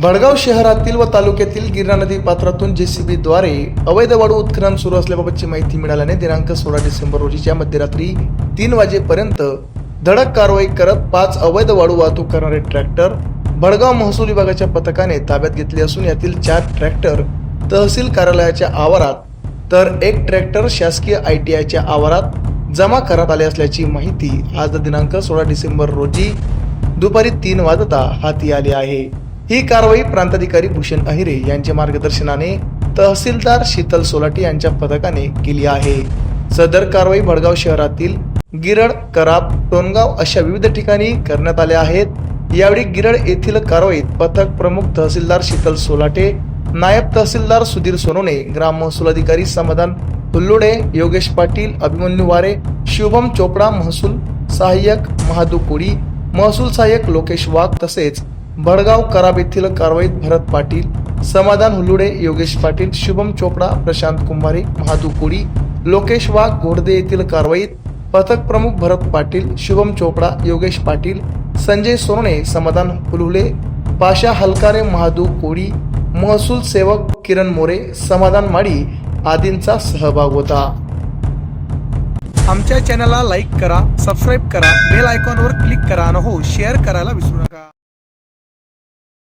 भडगाव शहरातील व तालुक्यातील गिरणा नदी पात्रातून जेसीबीद्वारे अवैध वाळू उत्खनन सुरू असल्याबाबतची माहिती मिळाल्याने दिनांक सोळा डिसेंबर रोजीच्या मध्यरात्री तीन वाजेपर्यंत धडक कारवाई करत पाच अवैध वाळू वाहतूक करणारे ट्रॅक्टर भडगाव महसूल विभागाच्या पथकाने ताब्यात घेतले असून यातील चार ट्रॅक्टर तहसील कार्यालयाच्या आवारात तर एक ट्रॅक्टर शासकीय आय टी आयच्या आवारात जमा करण्यात आले असल्याची माहिती आज दिनांक सोळा डिसेंबर रोजी दुपारी तीन वाजता हाती आली आहे. ही कारवाई प्रांताधिकारी भूषण अहिरे यांच्या मार्गदर्शनाने तहसीलदार शीतल सोलाटी यांच्या पथकाने केली आहे. सदर कारवाई भडगाव शहरातील गिरड कराब टोनगाव अशा विविध ठिकाणी करण्यात आल्या आहेत. यावेळी गिरड येथील कारवाईत पथक प्रमुख तहसीलदार शीतल सोलाटे नायब तहसीलदार सुधीर सोनोने ग्राम महसूल अधिकारी समाधान हुल्लुडे योगेश पाटील अभिमन्यू वारे शुभम चोपडा महसूल सहाय्यक महादू कोळी महसूल सहाय्यक लोकेश वाघ तसेच भडगाव कराब येथील कारवाईत भरत पाटील समाधान हुलुडे योगेश पाटील शुभम चोपडा प्रशांत कुंभारे महादू कोडी लोकेश वाघ घोडदे येथील कारवाईत पथक प्रमुख भरत पाटील शुभम चोपडा योगेश पाटील संजय सोनणे समाधान हुलहुले पाशा हलकारे महादू कोडी महसूल सेवक किरण मोरे समाधान माडी आदींचा सहभाग होता. आमच्या चॅनलला लाईक करा सबस्क्राईब करा बेल आयकॉनवर क्लिक करा आणि हो शेअर करायला विसरू नका.